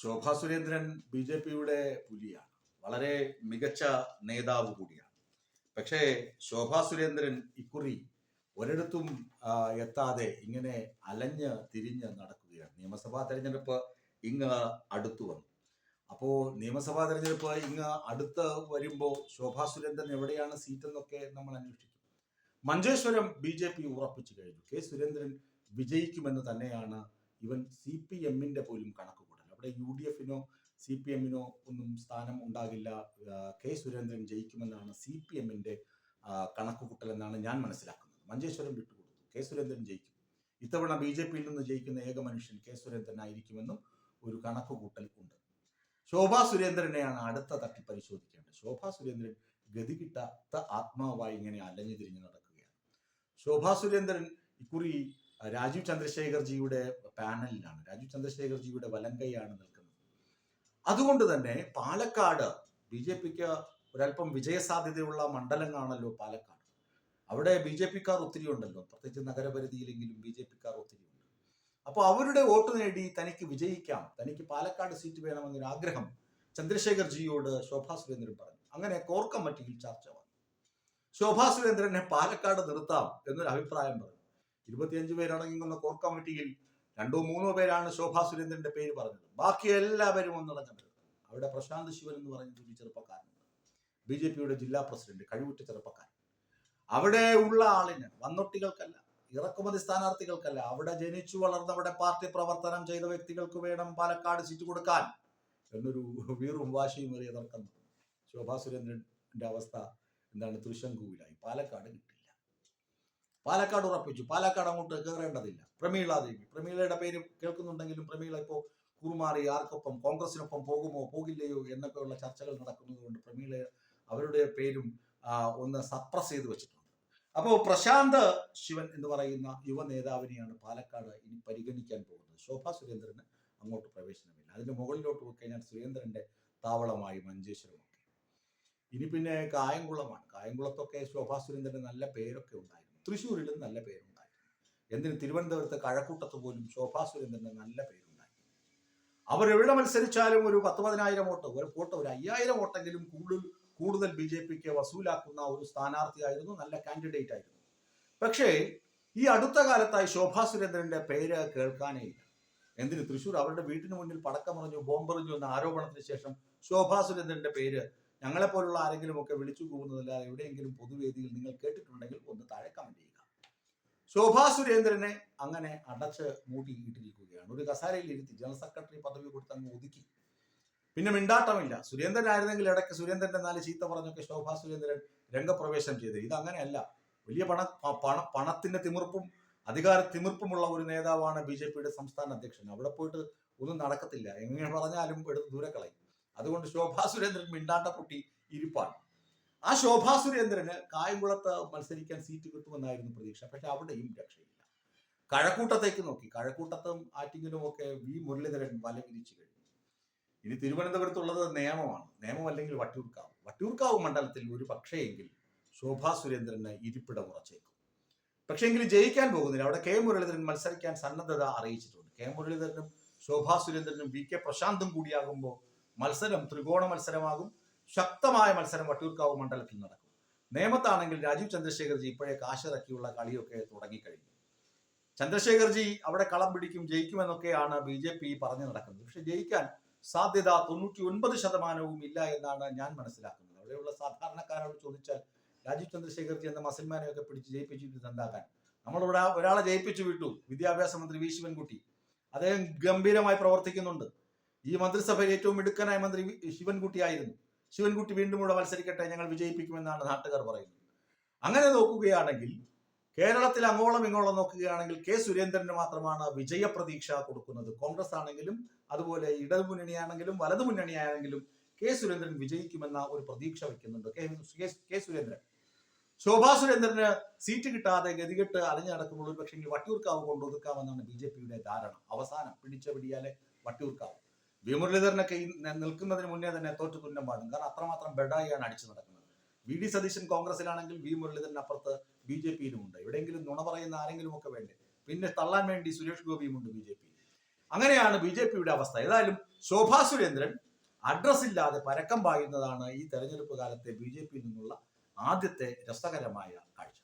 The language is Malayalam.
ശോഭാ സുരേന്ദ്രൻ ബി ജെ പിയുടെ പുലിയാണ്. വളരെ മികച്ച നേതാവ് കൂടിയാണ്. പക്ഷേ ശോഭാ സുരേന്ദ്രൻ ഇക്കുറി ഒരിടത്തും എത്താതെ ഇങ്ങനെ അലഞ്ഞ് തിരിഞ്ഞ് നടക്കുകയാണ്. നിയമസഭാ തെരഞ്ഞെടുപ്പ് ഇങ്ങ് അടുത്തു വന്നു. അപ്പോൾ നിയമസഭാ തെരഞ്ഞെടുപ്പ് ഇങ്ങ് അടുത്ത് വരുമ്പോൾ ശോഭാ സുരേന്ദ്രൻ എവിടെയാണ് സീറ്റ് എന്നൊക്കെ നമ്മൾ അന്വേഷിക്കും. മഞ്ചേശ്വരം ബി ജെ പി ഉറപ്പിച്ചു കഴിഞ്ഞു. കെ സുരേന്ദ്രൻ വിജയിക്കുമെന്ന് തന്നെയാണ് ഇവൻ സി പി എമ്മിന്റെ പോലും കണക്കുകൂടൽ അവിടെ യു ഡി എഫിനോ സി പി എമ്മിനോ ഒന്നും സ്ഥാനം ഉണ്ടാകില്ല. കെ സുരേന്ദ്രൻ ജയിക്കുമെന്നാണ് സി പി എമ്മിന്റെ കണക്കുകൂട്ടൽ എന്നാണ് ഞാൻ മനസ്സിലാക്കുന്നത്. മഞ്ചേശ്വരം വിട്ടുകൊടുത്തു. കെ സുരേന്ദ്രൻ ജയിക്കും. ഇത്തവണ ബി ജെ പിയിൽ നിന്ന് ജയിക്കുന്ന ഏക മനുഷ്യൻ കെ സുരേന്ദ്രൻ ആയിരിക്കുമെന്നും ഒരു കണക്കുകൂട്ടൽ ഉണ്ട്. ശോഭാ സുരേന്ദ്രനെയാണ് അടുത്ത തട്ടി പരിശോധിക്കേണ്ടത്. ശോഭാ സുരേന്ദ്രൻ ഗതികിട്ടാത്ത ആത്മാവായി ഇങ്ങനെ അലഞ്ഞു തിരിഞ്ഞു നടക്കുകയാണ്. ശോഭാ സുരേന്ദ്രൻ ഇക്കുറി രാജീവ് ചന്ദ്രശേഖർജിയുടെ പാനലിലാണ്. രാജീവ് ചന്ദ്രശേഖർജിയുടെ വലങ്കൈയാണ് നിൽക്കുന്നത്. അതുകൊണ്ട് തന്നെ പാലക്കാട് ബി ജെ പിക്ക് ഒരല്പം വിജയസാധ്യതയുള്ള മണ്ഡലങ്ങളാണല്ലോ പാലക്കാട്. അവിടെ ബി ജെ പിക്കാർ ഒത്തിരി ഉണ്ടല്ലോ. പ്രത്യേകിച്ച് നഗരപരിധിയിലെങ്കിലും ബി ജെ പിക്കാർ ഒത്തിരി ഉണ്ട്. അപ്പോൾ അവരുടെ വോട്ട് നേടി തനിക്ക് വിജയിക്കാം തനിക്ക് പാലക്കാട് സീറ്റ് വേണമെന്നൊരു ആഗ്രഹം ചന്ദ്രശേഖർ ജിയോട് ശോഭാ സുരേന്ദ്രൻ പറഞ്ഞു. അങ്ങനെ കോർ കമ്മിറ്റിയിൽ ചർച്ച വന്നു. ശോഭാ സുരേന്ദ്രനെ പാലക്കാട് നിർത്താം എന്നൊരു അഭിപ്രായം പറഞ്ഞു. ഇരുപത്തിയഞ്ച് പേരടങ്ങുന്ന കോർ കമ്മിറ്റിയിൽ രണ്ടോ മൂന്നോ പേരാണ് ശോഭാ സുരേന്ദ്രന്റെ പേര് പറഞ്ഞത്. ബാക്കി എല്ലാവരും ഒന്നടങ്ങുന്നത് അവിടെ പ്രശാന്ത് ശിവൻ എന്ന് പറയുന്ന ഒരു ചെറുപ്പക്കാരനുണ്ട് ബി ജെ പിയുടെ ജില്ലാ പ്രസിഡന്റ് കഴിവുറ്റ ചെറുപ്പക്കാരൻ. അവിടെ ഉള്ള ആളിന് വന്നൊട്ടികൾക്കല്ല ഇറക്കുമതി സ്ഥാനാർത്ഥികൾക്കല്ല അവിടെ ജനിച്ചു വളർന്ന അവിടെ പാർട്ടി പ്രവർത്തനം ചെയ്ത വ്യക്തികൾക്ക് വേണം പാലക്കാട് സീറ്റ് കൊടുക്കാൻ എന്നൊരു വീറും വാശിയും ഏറിയ തർക്കം. ശോഭാ സുരേന്ദ്രന്റെ അവസ്ഥ എന്താണ്? തൃശങ്കുവിലായി. പാലക്കാട് കിട്ടില്ല പാലക്കാട് ഉറപ്പിച്ചു. പാലക്കാട് അങ്ങോട്ട് കയറേണ്ടതില്ല പ്രമീള ദേവി. പ്രമീളയുടെ പേര് കേൾക്കുന്നുണ്ടെങ്കിലും പ്രമീള ഇപ്പോൾ കുറുമാറി ആർക്കൊപ്പം കോൺഗ്രസിനൊപ്പം പോകുമോ പോകില്ലയോ എന്നൊക്കെയുള്ള ചർച്ചകൾ നടക്കുന്നത് കൊണ്ട് പ്രമീള അവരുടെ പേരും ഒന്ന് സപ്രസ് ചെയ്ത് വെച്ചിട്ടുണ്ട്. അപ്പോൾ പ്രശാന്ത് ശിവൻ എന്ന് പറയുന്ന യുവ നേതാവിനെയാണ് പാലക്കാട് ഇനി പരിഗണിക്കാൻ പോകുന്നത്. ശോഭ സുരേന്ദ്രന് അങ്ങോട്ട് പ്രവേശനമില്ല. അതിന്റെ മുകളിലോട്ട് പോയി കഴിഞ്ഞാൽ സുരേന്ദ്രന്റെ താവളമായി മഞ്ചേശ്വരമൊക്കെ. ഇനി പിന്നെ കായംകുളമാണ്. കായംകുളത്തൊക്കെ ശോഭാ സുരേന്ദ്രന് നല്ല പേരൊക്കെ ഉണ്ടായിരുന്നു. തൃശ്ശൂരിലും നല്ല പേരുണ്ടായിരുന്നു എന്തിന്? തിരുവനന്തപുരത്ത് കഴക്കൂട്ടത്ത് പോലും ശോഭാ സുരേന്ദ്രന് നല്ല പേരുണ്ടായിരുന്നു അവർ എവിടെ മത്സരിച്ചാലും ഒരു പത്ത് പതിനായിരം വോട്ട് ഒരു വോട്ട് ഒരു അയ്യായിരം വോട്ടെങ്കിലും കൂടുതൽ കൂടുതൽ ബി ജെ പിക്ക് വസൂലാക്കുന്ന ഒരു സ്ഥാനാർത്ഥിയായിരുന്നു നല്ല കാൻഡിഡേറ്റ് ആയിരുന്നു. പക്ഷേ ഈ അടുത്ത കാലത്തായി ശോഭാ സുരേന്ദ്രന്റെ പേര് കേൾക്കാനേ ഇല്ല. എന്തിന്? തൃശ്ശൂർ അവരുടെ വീട്ടിന് മുന്നിൽ പടക്കമറിഞ്ഞു ബോംബെറിഞ്ഞു എന്ന ആരോപണത്തിന് ശേഷം ശോഭാ സുരേന്ദ്രന്റെ പേര് ഞങ്ങളെപ്പോലുള്ള ആരെങ്കിലും ഒക്കെ വിളിച്ചു പോകുന്നതല്ലാതെ എവിടെയെങ്കിലും പൊതുവേദിയിൽ നിങ്ങൾ കേട്ടിട്ടുണ്ടെങ്കിൽ ഒന്ന് താഴെ കമന്റ് ചെയ്യുക. ശോഭാ സുരേന്ദ്രനെ അങ്ങനെ അടച്ച് മൂട്ടിയിട്ടിരിക്കുകയാണ് ഒരു കസാരയിൽ ഇരുത്തി ജനറൽ സെക്രട്ടറി പദവി കൊടുത്ത് അങ്ങ് ഒതുക്കി. പിന്നെ മിണ്ടാട്ടമില്ല. സുരേന്ദ്രൻ ആയിരുന്നെങ്കിൽ ഇടയ്ക്ക് സുരേന്ദ്രന്റെ നാല് ചീത്ത പറഞ്ഞൊക്കെ ശോഭാ സുരേന്ദ്രൻ രംഗപ്രവേശം ചെയ്ത്. ഇത് അങ്ങനെയല്ല. വലിയ പണ പണ പണത്തിന്റെ തിമിർപ്പും അധികാര തിമിർപ്പുമുള്ള ഒരു നേതാവാണ് ബി ജെ പിയുടെ സംസ്ഥാന അധ്യക്ഷൻ. അവിടെ പോയിട്ട് ഒന്നും നടക്കത്തില്ല. എങ്ങനെ പറഞ്ഞാലും എടുത്ത് ദൂരെ കളയും. അതുകൊണ്ട് ശോഭാ സുരേന്ദ്രൻ മിണ്ടാട്ട പൊട്ടി ഇരിപ്പാണ്. ആ ശോഭാ സുരേന്ദ്രന് കായംകുളത്ത് മത്സരിക്കാൻ സീറ്റ് കിട്ടുമെന്നായിരുന്നു പ്രതീക്ഷ. പക്ഷെ അവിടെയും രക്ഷയില്ല. കഴക്കൂട്ടത്തേക്ക് നോക്കി. കഴക്കൂട്ടത്തും ആറ്റിങ്ങിലും ഒക്കെ വി മുരളീധരൻ വല വിരിച്ചു കഴിഞ്ഞു. ഇനി തിരുവനന്തപുരത്തുള്ളത് നിയമമാണ് നിയമം അല്ലെങ്കിൽ വട്ടിയൂർക്കാവ് വട്ടിയൂർക്കാവ് മണ്ഡലത്തിൽ ഒരു പക്ഷേയെങ്കിൽ ശോഭാ സുരേന്ദ്രന് ഇരിപ്പിടം ഉറച്ചേക്കും. പക്ഷേങ്കിൽ ജയിക്കാൻ പോകുന്നില്ല. അവിടെ കെ മുരളീധരൻ മത്സരിക്കാൻ സന്നദ്ധത അറിയിച്ചിട്ടുണ്ട്. കെ മുരളീധരനും ശോഭാ സുരേന്ദ്രനും വി കെ പ്രശാന്തും കൂടിയാകുമ്പോൾ മത്സരം ത്രികോണ മത്സരമാകും. ശക്തമായ മത്സരം വട്ടിയൂർക്കാവ് മണ്ഡലത്തിൽ നടക്കും. നേമത്താണെങ്കിൽ രാജീവ് ചന്ദ്രശേഖർജി ഇപ്പോഴേ കാശിറക്കിയുള്ള കളിയൊക്കെ തുടങ്ങിക്കഴിഞ്ഞു. ചന്ദ്രശേഖർജി അവിടെ കളം പിടിക്കും ജയിക്കുമെന്നൊക്കെയാണ് ബി ജെ പി പറഞ്ഞു നടക്കുന്നത്. പക്ഷെ ജയിക്കാൻ സാധ്യത തൊണ്ണൂറ്റി ഒൻപത് ശതമാനവും ഇല്ല എന്നാണ് ഞാൻ മനസ്സിലാക്കുന്നത്. അവിടെയുള്ള സാധാരണക്കാരോട് ചോദിച്ചാൽ രാജീവ് ചന്ദ്രശേഖർജി എന്ന മസിൽമാനെയൊക്കെ പിടിച്ച് ജയിപ്പിച്ചിട്ട് എന്താക്കാൻ നമ്മളിവിടെ ഒരാളെ ജയിപ്പിച്ചു വിട്ടു. വിദ്യാഭ്യാസ മന്ത്രി വി ശിവൻകുട്ടി. അദ്ദേഹം ഗംഭീരമായി പ്രവർത്തിക്കുന്നുണ്ട്. ഈ മന്ത്രിസഭയിൽ ഏറ്റവും മിടുക്കനായ മന്ത്രി ശിവൻകുട്ടി ശിവൻകുട്ടിയായിരുന്നു. ശിവൻകുട്ടി വീണ്ടും കൂടെ മത്സരിക്കട്ടെ ഞങ്ങൾ വിജയിപ്പിക്കുമെന്നാണ് നാട്ടുകാർ പറയുന്നത്. അങ്ങനെ നോക്കുകയാണെങ്കിൽ കേരളത്തിൽ അങ്ങോളം ഇങ്ങോളം നോക്കുകയാണെങ്കിൽ കെ സുരേന്ദ്രന് മാത്രമാണ് വിജയപ്രതീക്ഷ കൊടുക്കുന്നത്. കോൺഗ്രസ് ആണെങ്കിലും അതുപോലെ ഇടതുമുന്നണിയാണെങ്കിലും വലതുമുന്നണിയാണെങ്കിലും കെ സുരേന്ദ്രൻ വിജയിക്കുമെന്ന ഒരു പ്രതീക്ഷ കെ- കെ സുരേന്ദ്രൻ. ശോഭാ സുരേന്ദ്രന് സീറ്റ് കിട്ടാതെ ഗതികെട്ട് അലഞ്ഞു നടക്കുമ്പോൾ ഒരു പക്ഷേ വട്ടിയൂർക്കാവ് കൊണ്ടൊതുക്കാമെന്നാണ് ബി ജെ പിയുടെ ധാരണ. അവസാനം പിടിച്ച പിടിയാലെ വട്ടിയൂർക്കാവ്. വി ഈ നിൽക്കുന്നതിന് മുന്നേ തന്നെ തോറ്റു തുന്നം പാടും കാരണം അത്രമാത്രം ബെഡായിയാണ് അടിച്ചു നടക്കുന്നത്. വി ഡി സതീശൻ കോൺഗ്രസിലാണെങ്കിൽ വി മുരളീധരൻ അപ്പുറത്ത് ബി ജെ പിയിലും ഉണ്ട് എവിടെയെങ്കിലും നുണ പറയുന്ന ആരെങ്കിലും ഒക്കെ വേണ്ടേ? പിന്നെ തള്ളാൻ വേണ്ടി സുരേഷ് ഗോപിയും ഉണ്ട് ബി ജെ പി. അങ്ങനെയാണ് ബി ജെ പിയുടെ അവസ്ഥ. ഏതായാലും ശോഭാ സുരേന്ദ്രൻ അഡ്രസ് ഇല്ലാതെ പരക്കം പായുന്നതാണ് ഈ തെരഞ്ഞെടുപ്പ് കാലത്തെ ബി ജെ പിയിൽ നിന്നുള്ള ആദ്യത്തെ രസകരമായ കാഴ്ച.